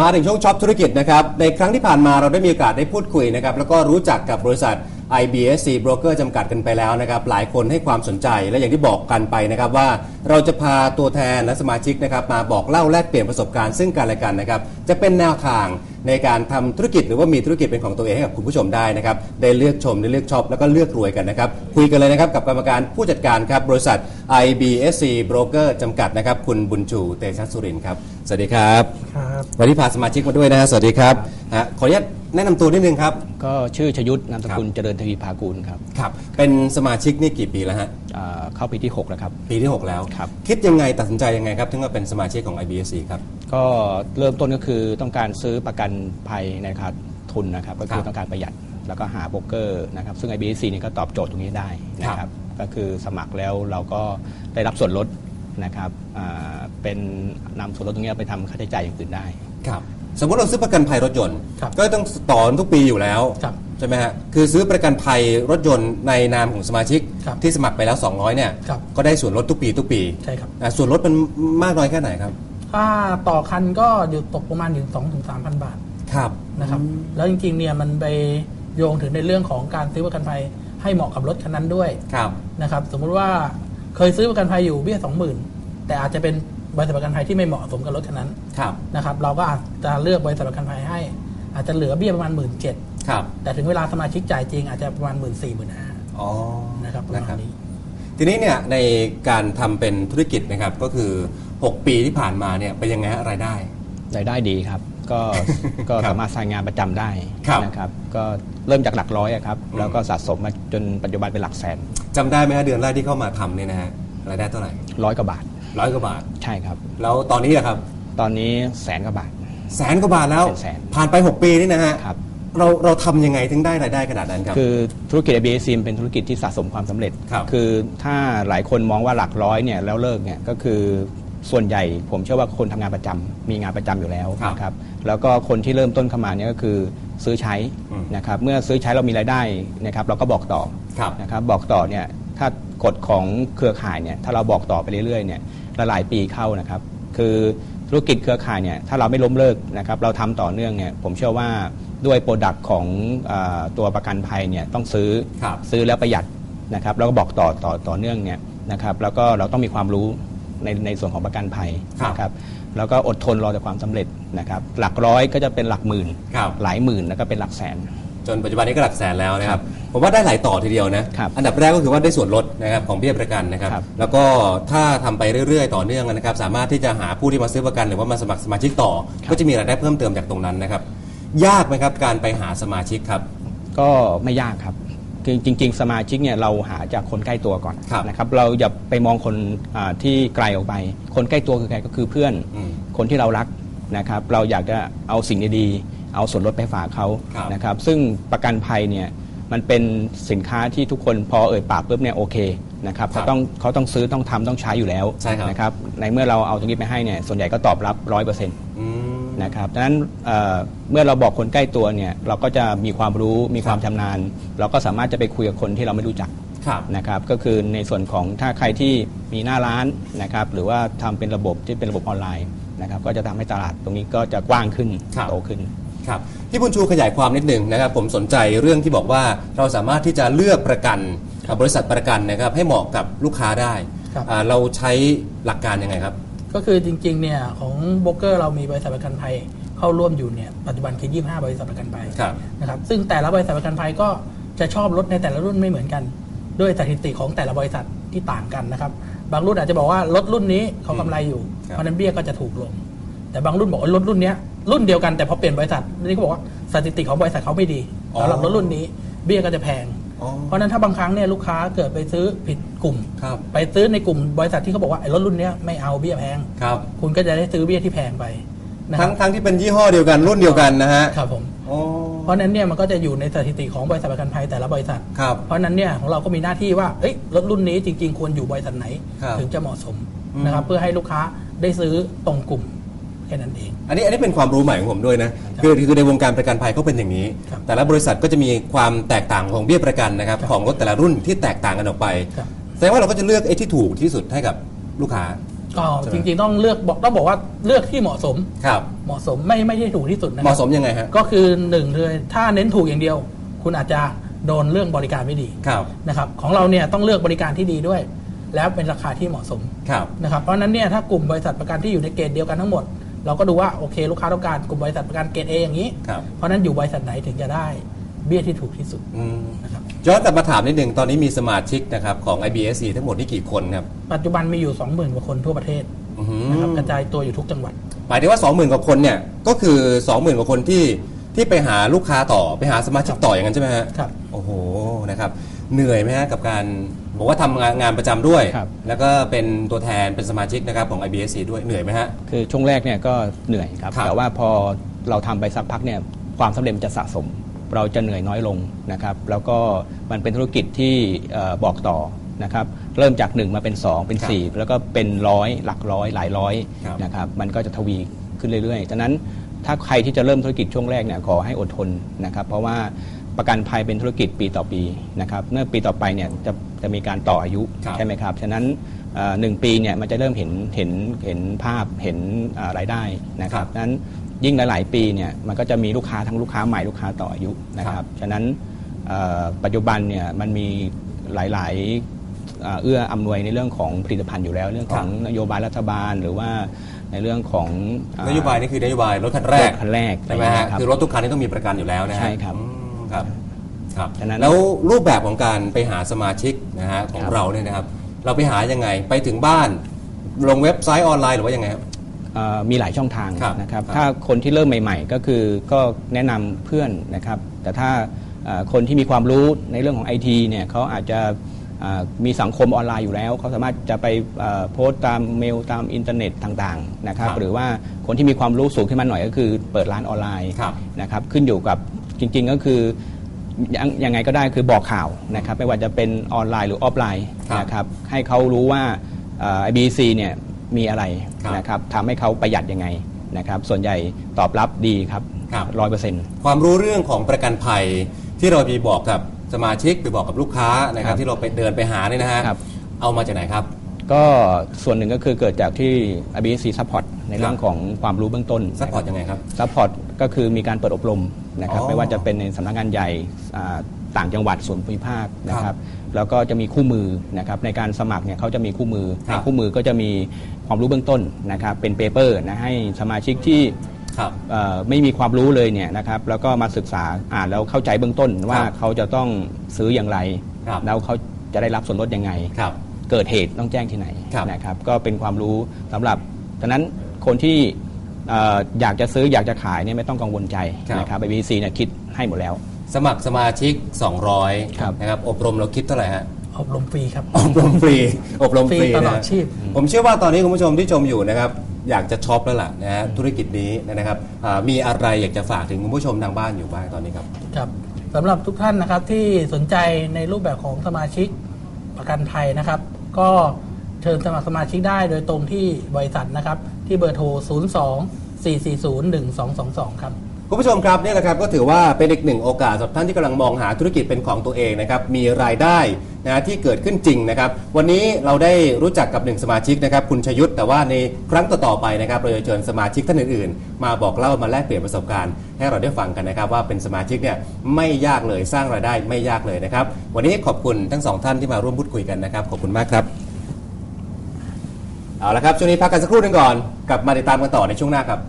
มาถึงช่วงช็อปธุรกิจนะครับ ในครั้งที่ผ่านมาเราได้มีโอกาสได้พูดคุยนะครับ แล้วก็รู้จักกับบริษัท IBSC Broker จำกัดกันไปแล้วนะครับ หลายคนให้ความสนใจและอย่างที่บอกกันไปนะครับว่าเราจะพาตัวแทนและสมาชิกนะครับมาบอกเล่าแลกเปลี่ยนประสบการณ์ซึ่งกันและกันนะครับ จะเป็นแนวทาง ในการทำธุรกิจหรือว่ามีธุรกิจเป็นของตัวเองให้กับคุณผู้ชมได้นะครับได้เลือกชมได้เลือกช็อปแล้วก็เลือกรวยกันนะครับคุยกันเลยนะครับกับกรรมการผู้จัดการครับบริษัท IBSC Broker จำกัดนะครับคุณบุญชูเตชะสุรินทร์ครับสวัสดีครับครับวันนี้พาสมาชิกมาด้วยนะฮะสวัสดีครับฮะขออนุญาต แนะนำตัวนิดนึงครับ ก็ชื่อชยุทธนามสกุลเจริญทวีภากูลครับครับ เป็นสมาชิกนี่กี่ปีแล้วฮะ อ่าเข้าปีที่ 6 แล้วครับ ปีที่ 6 แล้วครับ คิดยังไงตัดสินใจยังไงครับถึงมาเป็นสมาชิกของ IBSC ครับ ก็เริ่มต้นก็คือต้องการซื้อประกันภัยในราคาทุนนะครับ ก็คือครับต้องการประหยัดแล้วก็หาโบรกเกอร์นะครับ ซึ่ง IBC นี่ก็ตอบโจทย์ตรงนี้ได้นะคครัรับ บ ก็คือสมัครแล้วเราก็ได้รับส่วนลดนะครับอ่าเป็นนำส่วนลดตรงนี้ไปทำค่าใช้จ่ายอย่างอื่นได้ ครับ สมมติเราซื้อประกันภัยรถยนต์ ครับก็ต้องต่อทุกปีอยู่แล้วครับใช่ไหมฮะคือซื้อประกันภัยรถยนต์ในนามของสมาชิกครับที่สมัครไปแล้ว 200เนี่ยครับก็ได้ส่วนลดทุกปีทุกปีใช่ครับ อะส่วนลดมันมากน้อยแค่ไหนครับ ถ้าต่อคันก็อยู่ตกประมาณอยู่สองถึงสามพันบาทครับ นะครับ แล้วจริงๆเนี่ยมันไปโยงถึงในเรื่องของการซื้อประกันภัยให้เหมาะกับรถคันนั้นด้วยครับ นะครับ สมมุติว่าเคยซื้อประกันภัยอยู่เบี้ยสองหมื่นแต่อาจจะเป็น บริษัทประกันภัยที่ไม่เหมาะสมกับรถคันนั้นครับนะครับ เราก็อาจจะเลือกบริษัทประกันภัยให้ อาจจะเหลือเบี้ยประมาณหมื่นเจ็ดครับแต่ถึงเวลาสมาชิกจ่ายจริงอาจจะประมาณหมื่นสี่หมื่นห้าอ๋อนะครับประนะมาครัณบนี้ทีนี้เนี่ยในการทำเป็นธุรกิจนะครับก็คือ 6 ปีที่ผ่านมาเนี่ยเป็นยังไงฮะรายได้รายได้ดีครับ ก็ก็ครับสามารถสร้างงานประจำได้ครับนะครับก็เริ่มจากหลักร้อยอะครับอืมแล้วก็สะสมมาจนปัจจุบันเป็นหลักแสนจำได้ไหมฮะเดือนแรกที่เข้ามาทำเนี่ยนะฮะรายได้เท่าไหร่ร้อยกว่าบาท ร้อยกว่าบาท ใช่ครับ แล้วตอนนี้อะครับ ตอนนี้แสนกว่าบาท แสนกว่าบาทแล้ว เป็นแสนผ่านไป 6 ปีนี่นะฮะ ครับ เราเราทำยังไงถึงได้รายได้ขนาดนั้นครับ คือธุรกิจ ABS เป็นธุรกิจที่สะสมความสำเร็จครับอถ้าหลายคนมองว่าหลักร้อยเนี่ยแล้วเลิกเนี่ยก็คือส่วนใหญ่ผมเชื่อว่าคนทำงานประจำมีงานประจำอยู่แล้วครับนะครับแล้วก็คนที่เริ่มต้นเข้ามาเนี่ยก็คือซื้อใช้อืมนะครับเมื่อซื้อใช้เรามีรายได้นะครับเราก็บอกต่อครับ นะครับบอกต่อเนี่ยถ้ากฎของเครือข่ายเนี่ยถ้าเราบอกต่อไปเรื่อยๆเนี่ย ละหลายปีเข้านะครับ คือธุรกิจเครือข่ายเนี่ยถ้าเราไม่ล้มเลิกนะครับเราทำต่อเนื่องเนี่ยผมเชื่อว่าด้วยโปรดักต์ของอาตัวประกันภัยเนี่ยต้องซื้อครับซื้อแล้วประหยัดนะครับแล้วก็บอกต่อต่อต่อเนื่องเนี่ยนะครับแล้วก็เราต้องมีความรู้ในในส่วนของประกันภัยครับนะครับแล้วก็อดทนรอแต่ความสำเร็จนะครับหลักร้อยก็จะเป็นหลักหมื่นครับหลายหมื่นแล้วก็เป็นหลักแสน จนปัจจุบันนี้ก็หลักแสนแล้วนะคครัรับบผมว่าได้หลายต่อทีเดียวนะครับอันดับแรกก็คือว่าได้ส่วนลดนะครับของเบี้ยประกันนะครับครับแล้วก็ถ้าทำไปเรื่อยๆ ต่อเนื่องนะครับ สามารถที่จะหาผู้ที่มาซื้อประกัน หรือว่ามาสมัครสมาชิกต่อ ก็จะมีรายได้เพิ่มเติมจากตรงนั้นนะครับยากไหมครับการไปหาสมาชิกครับ ก็ไม่ยากครับคือจริง ๆ สมาชิกเนี่ยเราหาจากคนใกล้ตัวก่อนครับนะครับเราอย่าไปมองคนอ่าที่ไกลออกไป คนใกล้ตัวคือใครก็คือเพื่อน อืม คนที่เรารักนะครับ เราอยากจะเอาสิ่งดีๆ เอาส่วนลดไปฝากเขาครับ นะครับซึ่งประกันภัยเนี่ยมันเป็นสินค้าที่ทุกคนพอเอ่ยปากปุ๊บเนี่ยโอเคนะครับเขาต้องเขาต้องซื้อต้องทำต้องใช้อยู่แล้วใช่ครับ นะครับในเมื่อเราเอาตรงนี้ไปให้เนี่ยส่วนใหญ่ก็ตอบรับร้อยเปอร์เซ็นต์อืม นะครับดังนั้นเอ่อเมื่อเราบอกคนใกล้ตัวเนี่ยเราก็จะมีความรู้มีความชำนาญ เราก็สามารถจะไปคุยกับคนที่เราไม่รู้จักครับ นะครับก็คือในส่วนของถ้าใครที่มีหน้าร้านนะครับหรือว่าทำเป็นระบบที่เป็นระบบออนไลน์นะครับก็จะทำให้ตลาดตรงนี้ก็จะกว้างขึ้นครับ โตขึ้น ครับพี่บุญชูขยายความนิดหนึ่งนะครับผมสนใจเรื่องที่บอกว่าเราสามารถที่จะเลือกประกันกับบริษัทประกันนะครับให้เหมาะกับลูกค้าได้ครับ อ่าเราใช้หลักการยังไงครับ ก็คือจริงๆเนี่ยของโบรกเกอร์เรามีบริษัทประกันภัยเข้าร่วมอยู่เนี่ยปัจจุบันคือ25 บริษัทประกันภัยครับนะครับซึ่งแต่ละบริษัทประกันภัยก็จะชอบรถในแต่ละรุ่นไม่เหมือนกัน ด้วยสถิติของแต่ละบริษัทที่ต่างกันนะครับบางรุ่นอาจจะบอกว่ารถรุ่นนี้เขากำไรอยู่ครับ เพราะฉะนั้นเบี้ยก็จะถูกลง แต่บางรุ่นบอกว่ารถรุ่นเนี้ย รุ่นเดียวกันแต่พอเปลี่ยนบริษัทนี่ก็บอกว่าสถิติของบริษัทเขาไม่ดีอ๋อสำหรับรถรุ่นนี้เบี้ยก็จะแพงอ๋อเพราะฉะนั้นถ้าบางครั้งเนี่ยลูกค้าเกิดไปซื้อผิดกลุ่มครับไปซื้อในกลุ่มบริษัทที่เขาบอกว่าไอ้รถรุ่นเนี้ยไม่เอาเบี้ยแพงครับคุณก็จะได้ซื้อเบี้ยที่แพงไปนะคทั้รังบทั้งที่เป็นยี่ห้อเดียวกันรุ่นเดียวกันนะฮะครับผมอ๋อเพราะฉะนั้นเนี่ยมันก็จะอยู่ในสถิติของบริษัทประกันภัยแต่ละบริษัทครับเพราะฉะนั้นเนี่ยของเราก็มีหน้าที่ว่าเอ้ยรถรุ่นนี้จริง ๆ ควรอยู่บริษัทไหนครับถึงจะเหมาะสมอืมนะครับเพื่อให้ลูกค้าได้ซื้อตรงกลุ่ม แค่นั้นเอง อันนี้อันนี้เป็นความรู้ใหม่ของผมด้วยนะคือคือในวงการประกันภัยเขาเป็นอย่างนี้ครับแต่ละบริษัทก็จะมีความแตกต่างของเบี้ยประกันนะครับครับของรถแต่ละรุ่นที่แตกต่างกันออกไปครับแสดงว่าเราก็จะเลือกไอ้ที่ถูกที่สุดให้กับลูกค้าก็ใช่ไหมจริงๆต้องเลือกบอกต้องบอกว่าเลือกที่เหมาะสมครับเหมาะสมไม่ไม่ได้ถูกที่สุดนะเหครัมาะสมยังไงฮะก็คือหนึ่งเลยถ้าเน้นถูกอย่างเดียว คุณอาจจะโดนเรื่องบริการไม่ดีครับนะครับของเราเนี่ยต้องเลือกบริการที่ดีด้วย แล้วเป็นราคาที่เหมาะสมครับนะครับเพราะฉะนั้นเนี่ยถ้ากลุ่มบริษัทประกันที่อยู่ในเกณฑ์เดียวกันทั้งหมด เราก็ดูว่าโอเค ลูกค้าต้องการกลุ่มบริษัทประกันเกรดเออย่างนี้ ครับ เพราะฉะนั้นอยู่บริษัทไหนถึงจะได้เบี้ยที่ถูกที่สุดอืมนะครับย้อนกลับมาถามนิดหนึ่งตอนนี้มีสมาชิกนะครับของ IBSC ทั้งหมดนี่กี่คนครับปัจจุบันมีอยู่ 20,000 กว่าคนทั่วประเทศอื้อหือนะครับกระจายตัวอยู่ทุกจังหวัด หมายถึงว่า 20,000 กว่าคนเนี่ยก็คือ 20,000 กว่าคนที่ที่ไปหาลูกค้าต่อไปหาสมาชิกต่ออย่างนั้นใช่ไหมฮะครับ โอ้โหนะครับเหนื่อยไหมฮะกับการ บอกว่าทำงานงานประจำด้วย ครับ แล้วก็เป็นตัวแทนเป็นสมาชิกนะครับของ IBSC ด้วยเหนื่อยไหมฮะ คือช่วงแรกเนี่ยก็เหนื่อยครับ ครับแต่ว่าพอเราทำไปสักพักเนี่ยความสำเร็จมันจะสะสม เราจะเหนื่อยน้อยลงนะครับ แล้วก็มันเป็นธุรกิจที่เอ่อบอกต่อนะครับ เริ่มจาก 1 มาเป็น 2 เป็น ครับ4 แล้วก็เป็นร้อยหลักร้อยหลายร้อยครับ นะครับ มันก็จะทวีขึ้นเรื่อยๆฉะนั้นถ้าใครที่จะเริ่มธุรกิจช่วงแรกเนี่ยขอให้อดทนนะครับ เพราะว่าประกันภัยเป็นธุรกิจปีต่อปีนะครับ เมื่อปีต่อไปเนี่ยจะ จะมีการต่ออายุครับใช่ไหมครับ ฉะนั้นเอ่อหนึ่งปีเนี่ยมันจะเริ่มเห็นเห็นเห็นภาพเห็นเอ่อรายได้นะคครัรับบฉะนั้นยิ่งหลาย ๆ ปีเนี่ยมันก็จะมีลูกค้าทั้งลูกค้าใหม่ลูกค้าต่ออายุนะคครัรับบฉะนั้นเอ่อปัจจุบันเนี่ยมันมีหลาย ๆ เอ่อเอื้ออำนวยในเรื่องของผลิตภัณฑ์อยู่แล้ว เรื่องของนโยบายรัฐบาลหรือว่าในเรื่องของเอ่อนโยบายนี่คือนโยบายรถคันแรกรถคันแรกใช่ไหมฮะครับคือรถทุกคันนี่ต้องมีประกันอยู่แล้วนะฮะใช่ครับอืมครับ ครับฉะนั้น แล้วรูปแบบของการไปหาสมาชิกนะฮะของครับ เราเนี่ยนะครับ เราไปหายังไงไปถึงบ้าน ลงเว็บไซต์ออนไลน์หรือว่ายังไงครับ เอ่อมีหลายช่องทางครับนะครับ ครับถ้าคนที่เริ่มใหม่ ๆ ก็คือก็แนะนำเพื่อนนะครับ แต่ถ้าเอ่อคนที่มีความรู้ในเรื่องของไอทีเนี่ยเขาอาจจะเอ่อมีสังคมออนไลน์อยู่แล้ว เขาสามารถจะไปเอ่อโพสต์ตามเมลตามอินเทอร์เน็ตต่างๆนะครับ ครับ หรือว่าคนที่มีความรู้สูงขึ้นมาหน่อยก็คือเปิดร้านออนไลน์ ครับ นะครับขึ้นอยู่กับจริงๆก็คือ ยังยังไงก็ได้คือบอกข่าวนะครับไม่ว่าจะเป็นออนไลน์หรือออฟไลน์ครับนะครับให้เขารู้ว่าไอบีซีเนี่ยมีอะไรครับนะครับทำให้เขาประหยัดยังไงนะครับส่วนใหญ่ตอบรับดีครับครับร้อยเปอร์เซ็นต์ความรู้เรื่องของประกันภัยที่เราไปบอกกับสมาชิกไปบอกกับลูกค้านะคครัรับบที่เราไปเดินไปหาเนี่ยนะฮะครับเอามาจากไหนครับ ก็ส่วนหนึ่งก็คือเกิดจากที่ IBC Support ในเรื่องของความรู้เบื้องต้นซัพพอร์ตยังไงครับซัพพอร์ตก็คือมีการเปิดอบรมนะครับอ๋อไม่ว่าจะเป็นในสำนักงานใหญ่อ่าต่างจังหวัดส่วนภูมิภาคนะคครัรับบแล้วก็จะมีคู่มือนะครับในการสมัครเนี่ยเขาจะมีคู่มือครับในคู่มือก็จะมีความรู้เบื้องต้นนะครับ เป็นเปเปอร์นะให้สมาชิกที่ครับเอ่อไม่มีความรู้เลยเนี่ยนะครับ แล้วก็มาศึกษาอ่านแล้วเข้าใจเบื้องต้นว่าครับเขาจะต้องซื้ออย่างไรครับแล้วเขาจะได้รับส่วนลดยังไงครับเกิดเหตุต้องแจ้งที่ไหนครับนะครับ ก็เป็นความรู้สำหรับดังนั้น คนที่เอ่ออยากจะซื้ออยากจะขายเนี่ยไม่ต้องกังวลใจครับนะครับ BBC เนี่ยคิดให้หมดแล้ว สมัครสมาชิก 200ครับนะครับอบรมเราคิดเท่าไหร่ฮะอบรมฟรีครับ อบรมฟรี อบรมฟรีฟรีตลอดนะชีพ ผมเชื่อว่าตอนนี้คุณผู้ชมที่ชมอยู่นะครับอยากจะช็อปแล้วล่ะนะฮะธุรกิจนี้นะครับอ่ามีอะไรอยากจะฝากถึงคุณผู้ชมทางบ้านอยู่บ้างตอนนี้ครับครับสำหรับทุกท่านนะครับที่สนใจในรูปแบบของสมาชิกประกันภัยนะครับ ก็เชิญสมัครสมาชิกได้โดยตรงที่บริษัทนะครับ ที่เบอร์โทร 02 440 1222 ครับ คุณผู้ชมครับนี่แหละครับก็ถือว่าเป็นอีกหนึ่งโอกาสสำหรับท่านที่กำลังมองหาธุรกิจเป็นของตัวเองนะครับมีรายได้นะที่เกิดขึ้นจริงนะครับวันนี้เราได้รู้จักกับหนึ่งสมาชิกนะครับคุณชยุทธแต่ว่าในครั้งต่อๆไปนะครับเราจะเชิญสมาชิกท่านอื่นๆ มาบอกเล่ามาแลกเปลี่ยนประสบการณ์ ให้เราได้ฟังกันนะครับว่าเป็นสมาชิกเนี่ยไม่ยากเลยสร้างรายได้ไม่ยากเลยนะครับวันนี้ขอบคุณทั้งสองท่านที่มาร่วมพูดคุยกันนะครับขอบคุณมากครับ เอาละครับช่วงนี้พักกันสักครู่หนึงก่อนกลับมาติดตามกันต่อในช่วงหน้าครับ